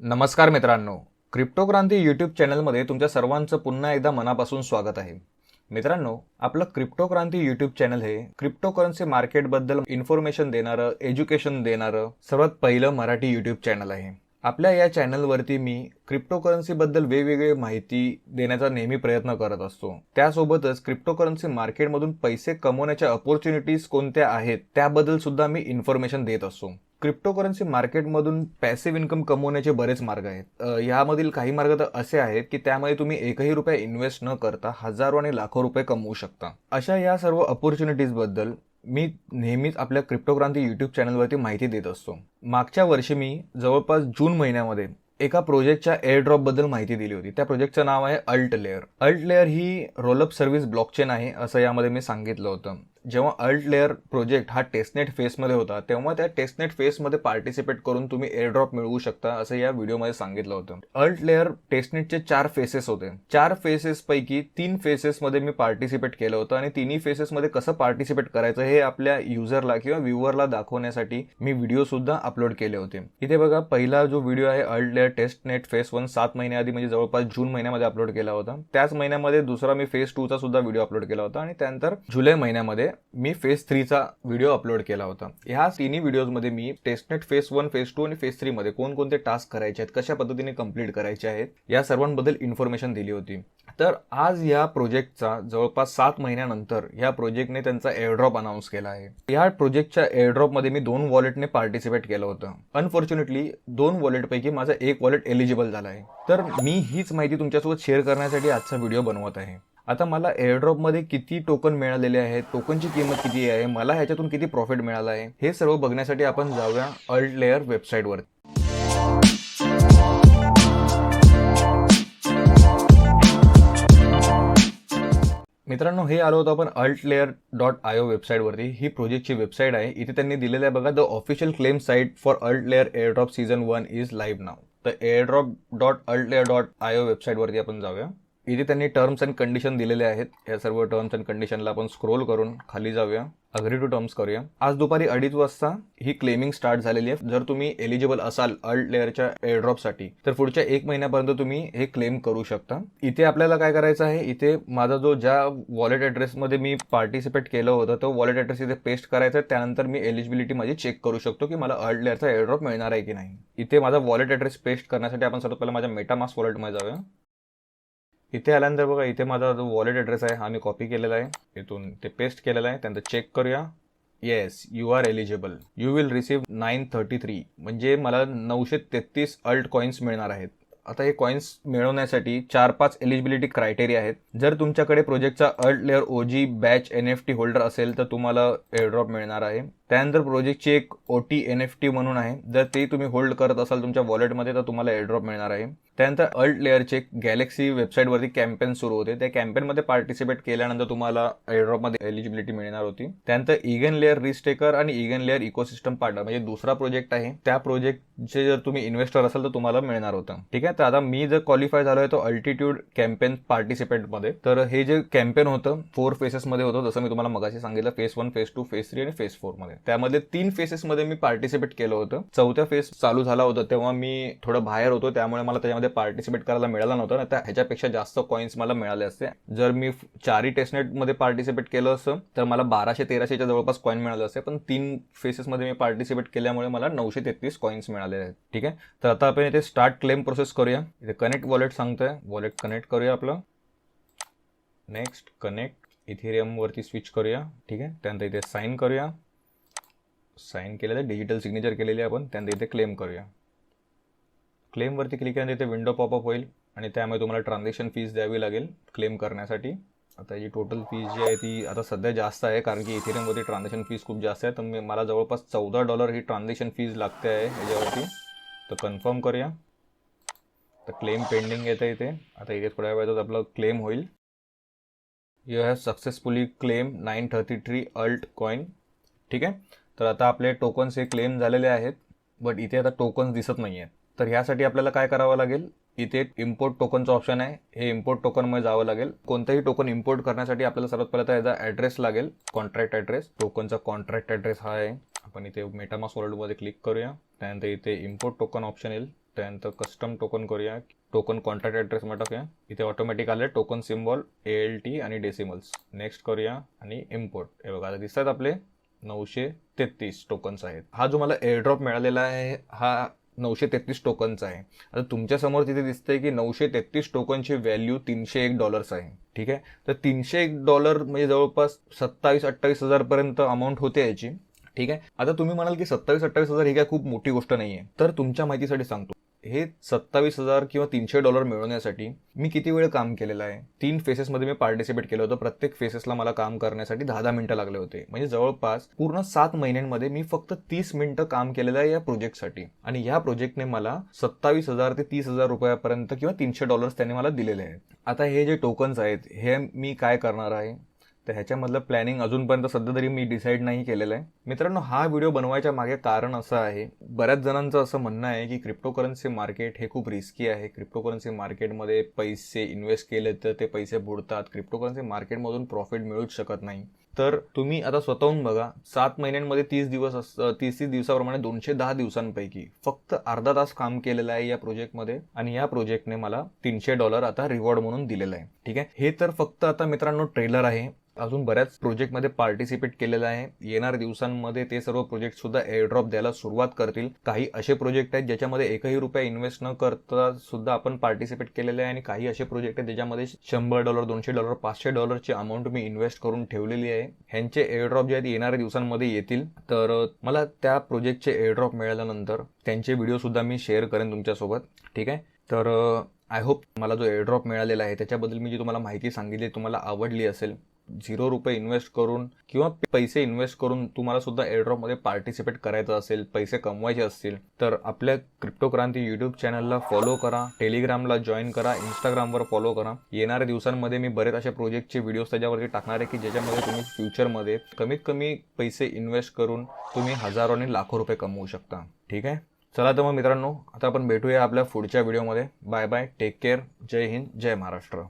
नमस्कार मित्रांनो. क्रिप्टोक्रांती यूट्यूब चॅनलमध्ये तुमच्या सर्वांचं पुन्हा एकदा मनापासून स्वागत आहे. मित्रांनो आपलं क्रिप्टोक्रांती यूट्यूब चॅनल हे क्रिप्टोकरन्सी मार्केटबद्दल इन्फॉर्मेशन देणारं एज्युकेशन देणारं सर्वात पहिलं मराठी यूट्यूब चॅनल आहे. आपल्या या चॅनलवरती मी क्रिप्टोकरन्सीबद्दल वेगवेगळी माहिती देण्याचा नेहमी प्रयत्न करत असतो. त्यासोबतच क्रिप्टोकरन्सी मार्केटमधून पैसे कमवण्याच्या अपॉर्च्युनिटीज कोणत्या आहेत त्याबद्दल सुद्धा मी इन्फॉर्मेशन देत असतो. क्रिप्टोकरन्सी मार्केटमधून पॅसिव्ह इन्कम कमवण्याचे बरेच मार्ग आहेत. यामधील काही मार्ग तर असे आहेत की त्यामध्ये तुम्ही एकही रुपया इन्व्हेस्ट न करता हजारो आणि लाखो रुपये कमवू शकता. अशा या सर्व अपॉर्च्युनिटीजबद्दल मी नेहमीच आपल्या क्रिप्टोक्रांती युट्यूब चॅनलवरती माहिती देत असतो. मागच्या वर्षी मी जवळपास जून महिन्यामध्ये एका प्रोजेक्टच्या एअरड्रॉपबद्दल माहिती दिली होती. त्या प्रोजेक्टचं नाव आहे अल्ट लेअर अल्ट लेअर ही रोलअप सर्व्हिस ब्लॉकचेन आहे असं यामध्ये मी सांगितलं होतं. जेव्हा अल्ट लेअर प्रोजेक्ट हा टेस्टनेट फेसमध्ये होता तेव्हा त्या टेस्टनेट फेसमध्ये पार्टिसिपेट करून तुम्ही एअरड्रॉप मिळवू शकता असं या व्हिडिओमध्ये सांगितलं होतं. अल्ट लेअर टेस्टनेटचे चार फेसेस होते. चार फेसेसपैकी तीन फेसेसमध्ये मी पार्टिसिपेट केलं होतं आणि तिन्ही फेसेसमध्ये कसं पार्टिसिपेट करायचं हे आपल्या युजरला किंवा व्ह्युअरला दाखवण्यासाठी मी व्हिडिओ सुद्धा अपलोड केले होते. इथे बघा पहिला जो व्हिडिओ आहे alt layer testnet phase one सात महिन्याआधी म्हणजे जवळपास जून महिन्यामध्ये अपलोड केला होता. त्याच महिन्यामध्ये दुसरा मी फेस टूचा सुद्धा व्हिडिओ अपलोड केला होता आणि त्यानंतर जुलै महिन्यामध्ये मी फेस थ्रीचा व्हिडिओ अपलोड केला होता. ह्या तिन्ही व्हिडिओजमध्ये मी testnet phase one phase two आणि फेस थ्रीमध्ये कोणकोणते टास्क करायचे आहेत कशा पद्धतीने कंप्लीट करायचे आहेत या सर्वांबद्दल इन्फॉर्मेशन दिली होती. तर आज या प्रोजेक्टचा जवळपास सात महिन्यानंतर ह्या प्रोजेक्टने त्यांचा एअरड्रॉप अनाऊन्स केला आहे. या प्रोजेक्टच्या एअरड्रॉपमध्ये मी दोन वॉलेटने पार्टिसिपेट केलं होतं. अनफॉर्च्युनेटली दोन वॉलेटपैकी माझा एक वॉलेट एलिजिबल झाला आहे. तर मी हीच माहिती तुमच्यासोबत शेअर करण्यासाठी आजचा व्हिडिओ बनवत आहे. आता मला एअरड्रॉपमध्ये किती टोकन मिळालेले आहेत टोकनची किंमत किती आहे मला ह्याच्यातून किती प्रॉफिट मिळाला आहे हे सर्व बघण्यासाठी आपण जाऊया अल्ट लेअर वेबसाईटवर मित्रांनो हे आलो होतो आपण alt layer dot I O वेबसाईटवरती ही प्रोजेक्टची वेबसाईट आहे. इथे त्यांनी दिलेलं आहे बघा the official claim site for alt layer airdrop season one is live नाव तर airdrop dot alt layer dot I O वेबसाईटवरती आपण जाऊया. इथे त्यांनी टर्म्स अँड कंडिशन दिलेले आहेत. या सर्व टर्म्स अँड कंडिशनला आपण स्क्रोल करून खाली जाऊया. अग्री टू टर्म्स करूया. आज दुपारी अडीच वाजता ही क्लेमिंग स्टार्ट झालेली आहे. जर तुम्ही एलिजिबल असाल अल्ट लेअरच्या एअरड्रॉपसाठी तर पुढच्या एक महिन्यापर्यंत तुम्ही हे क्लेम करू शकता. इथे आपल्याला काय करायचं आहे? इथे माझा जो ज्या वॉलेट ॲड्रेसमध्ये मी पार्टिसिपेट केलं होतं तो वॉलेट ॲड्रेस इथे पेस्ट करायचा आहे. त्यानंतर मी एलिजिबिलिटी माझी चेक करू शकतो की मला अल्ट लेअरचा एअरड्रॉप मिळणार आहे की नाही. इथे माझा वॉलेट ॲड्रेस पेस्ट करण्यासाठी आपण सर्वात पहिला माझ्या मेटामास वॉलेटमध्ये जाऊया. इथे आल्यानंतर बघा इथे माझा जो वॉलेट ॲड्रेस आहे हा मी कॉपी केलेला आहे. इथून ते पेस्ट केलेला आहे. त्यानंतर चेक करूया. Yes you are eligible you will receive nine thirty three म्हणजे मला नऊशे तेहतीस अल्ट कॉईन्स मिळणार आहेत. आता हे कॉईन्स मिळवण्यासाठी चार पाच एलिजिबिलिटी क्रायटेरिया आहेत. जर तुमच्याकडे प्रोजेक्टचा alt layer OG batch N F T holder असेल तर तुम्हाला एअरड्रॉप मिळणार आहे. त्यानंतर प्रोजेक्टची एक O T N F T म्हणून आहे. जर ते तुम्ही होल्ड करत असाल तुमच्या वॉलेटमध्ये तर तुम्हाला एअरड्रॉप मिळणार आहे. त्यानंतर अल्ट लेअरचे गॅलेक्सी वेबसाईटवरती कॅम्पेन सुरू होते. त्या कॅम्पेनमध्ये पार्टिसिपेट केल्यानंतर तुम्हाला एअरड्रॉपमध्ये एलिजिबिलिटी मिळणार होती. त्यानंतर इगन लेअर रिस्टेकर आणि इगन लेअर इकोसिस्टम पार्टनर म्हणजे दुसरा प्रोजेक्ट आहे. त्या प्रोजेक्टचे जर तुम्ही इन्व्हेस्टर असाल तर तुम्हाला मिळणार होतं. ठीक आहे? तर आता मी जर क्वालिफाय झालो आहे तो अल्टिट्यूड कॅम्पेन पार्टिसिपेंटमध्ये तर हे जे कॅम्पेन होतं फोर फेसेसमध्ये होतं जसं मी तुम्हाला मगाशी सांगितलं phase one phase two phase three आणि फेस फोरमध्ये मध्ये त्यामध्ये तीन फेसेसमध्ये मी पार्टिसिपेट केलं होतं. चौथ्या फेस चालू झाला होता तेव्हा मी थोडं बाहेर होतो. त्यामुळे मला त्याच्यामध्ये पार्टिसिपेट करायला मिळालं नव्हतं ना त्या ह्याच्यापेक्षा जास्त कॉईन्स मला मिळाले असते. जर मी चारही टेस्टनेटमध्ये पार्टिसिपेट केलं असतं तर मला बाराशे तेराशेच्या जवळपास कॉईन मिळाले असते. पण तीन फेसेसमध्ये मी पार्टिसिपेट केल्यामुळे मला नऊशे तेहतीस कॉईन्स मिळाले आहेत. ठीक आहे? तर आता आपण इथे स्टार्ट क्लेम प्रोसेस करूया. इथे कनेक्ट वॉलेट सांगतोय. वॉलेट कनेक्ट करूया आपलं. नेक्स्ट कनेक्ट इथेरियमवरती स्विच करूया. ठीक आहे? त्यानंतर इथे साईन करूया. साईन केलेलं आहे डिजिटल सिग्नेचर केलेली आहे आपण त्यानंतर इथे क्लेम करूया. क्लेमवरती क्लिक केल्यानंतर इथे विंडो पॉपअप होईल आणि त्यामुळे तुम्हाला ट्रान्झॅक्शन फीज द्यावी लागेल क्लेम करण्यासाठी. आता जी टोटल फीज जी आहे ती आता सध्या जास्त आहे कारण की इथेरियमवरती ट्रान्झॅक्शन फीज खूप जास्त आहे. तर मी मला जवळपास चौदा डॉलर ही ट्रान्झॅक्शन फीज लागते आहे याच्यावरती. तर कन्फर्म करूया. तर क्लेम पेंडिंग येतं इथे. आता इथे थोड्या वेळात आपलं क्लेम होईल. You have successfully claim nine thirty three alt coin ठीक आहे? तर आता आपले टोकन्स हे क्लेम झालेले आहेत बट इथे आता टोकन्स दिसत नाही आहेत तर ह्यासाठी आपल्याला काय करावं लागेल? इथे इम्पोर्ट टोकनचं ऑप्शन आहे. हे इम्पोर्ट टोकनमध्ये जावं लागेल. कोणतंही टोकन इम्पोर्ट करण्यासाठी आपल्याला सर्वात पहिला तर याचा ॲड्रेस लागेल. कॉन्ट्रॅक्ट ॲड्रेस टोकनचा कॉन्ट्रॅक्ट ॲड्रेस हा आहे. आपण इथे मेटामास वॉलेटमध्ये क्लिक करूया. त्यानंतर इथे इम्पोर्ट टोकन ऑप्शन येईल. त्यानंतर कस्टम टोकन करूया. टोकन कॉन्ट्रॅक्ट ॲड्रेसमध्ये टाकूया. इथे ऑटोमॅटिक आले. Token symbol A L T आणि डेसिमल्स नेक्स्ट करूया आणि इम्पोर्ट हे बघा आता दिसतात आपले. नऊशे तेहतीस टोकन्स आहेत. हा जो मला एअरड्रॉप मिळालेला आहे हा नऊशे तेहतीस टोकनचा आहे. आता तुमच्यासमोर तिथे दिसतंय की नऊशे तेहतीस टोकनची व्हॅल्यू तीनशे एक डॉलर्स आहे. ठीक आहे? तर तीनशे एक डॉलर म्हणजे जवळपास सत्तावीस अठ्ठावीस हजारपर्यंत अमाऊंट होते याची. ठीक आहे? आता तुम्ही म्हणाल की सत्तावीस अठ्ठावीस हजार ही काय खूप मोठी गोष्ट नाही आहे तर तुमच्या माहितीसाठी सांगतो. हे सत्तावीस हजार किंवा तीनशे डॉलर मिळवण्यासाठी मी किती वेळ काम केलेलं आहे? तीन फेसेसमध्ये मी पार्टिसिपेट केलं होतं. प्रत्येक फेसेसला मला काम करण्यासाठी दहा दहा मिनटं लागले होते. म्हणजे जवळपास पूर्ण सात महिन्यांमध्ये मी फक्त तीस मिनिटं काम केलेलं आहे या प्रोजेक्टसाठी आणि या प्रोजेक्टने मला सत्तावीस हजार ते तीस हजार रुपयापर्यंत किंवा तीनशे डॉलर्स त्याने मला दिलेले आहेत. आता हे जे टोकन्स आहेत हे मी काय करणार आहे? तर ह्याच्यामधलं प्लॅनिंग अजूनपर्यंत सध्या तरी मी डिसाईड नाही केलेलं आहे. मित्रांनो हा व्हिडिओ बनवायच्या मागे कारण असं आहे बऱ्याच जणांचं असं म्हणणं आहे की क्रिप्टोकरन्सी मार्केट हे खूप रिस्की आहे. क्रिप्टोकरन्सी मार्केटमध्ये पैसे इन्व्हेस्ट केले तर ते पैसे बुडतात. क्रिप्टोकरन्सी मार्केटमधून प्रॉफिट मिळूच शकत नाही. तर तुम्ही आता स्वतःहून बघा सात महिन्यांमध्ये तीस दिवस अस तीस तीस दिवसाप्रमाणे दोनशे दहा दिवसांपैकी फक्त अर्धा तास काम केलेलं आहे या प्रोजेक्टमध्ये आणि या प्रोजेक्टने मला तीनशे डॉलर आता रिवॉर्ड म्हणून दिलेलं आहे. ठीक आहे? हे तर फक्त आता मित्रांनो ट्रेलर आहे. अजून बऱ्याच प्रोजेक्टमध्ये पार्टिसिपेट केलेलं आहे. येणार येणाऱ्या दिवसांमध्ये ते सर्व प्रोजेक्ट सुद्धा एअरड्रॉप द्यायला सुरुवात करतील. काही असे प्रोजेक्ट आहेत ज्याच्यामध्ये एकही रुपया इन्व्हेस्ट न करता सुद्धा आपण पार्टिसिपेट केलेले आहे आणि काही असे प्रोजेक्ट आहेत ज्याच्यामध्ये शंभर डॉलर दोनशे डॉलर पाचशे डॉलरची अमाऊंट मी इन्व्हेस्ट करून ठेवलेली आहे. ह्यांचे एअरड्रॉप जे आहेत येणाऱ्या दिवसांमध्ये येतील. तर मला त्या प्रोजेक्टचे एअरड्रॉप मिळाल्यानंतर त्यांचे व्हिडिओ सुद्धा मी शेअर करेन तुमच्यासोबत. ठीक आहे? तर आय होप मला जो एअरड्रॉप मिळालेला आहे त्याच्याबद्दल मी जी तुम्हाला माहिती सांगितली तुम्हाला आवडली असेल झिरो रुपये इन्व्हेस्ट करून किंवा पैसे इन्व्हेस्ट करून तुम्हाला सुद्धा एअरड्रॉपमध्ये पार्टिसिपेट करायचं असेल पैसे कमवायचे असतील तर आपल्या क्रिप्टो क्रांती यूट्यूब चॅनलला फॉलो करा टेलिग्रामला जॉईन करा इंस्टाग्रामवर फॉलो करा. येणाऱ्या दिवसांमध्ये मी बरेच अशा प्रोजेक्टचे व्हिडिओज त्याच्यावरती टाकणार आहे की ज्याच्यामध्ये तुम्ही फ्युचरमध्ये कमीत कमी पैसे इन्व्हेस्ट करून तुम्ही हजारो आणि लाखो रुपये कमवू शकता. ठीक आहे? चला तर मग मित्रांनो आता आपण भेटूया आपल्या पुढच्या व्हिडिओमध्ये बाय बाय टेक केअर जय हिंद. जय महाराष्ट्र.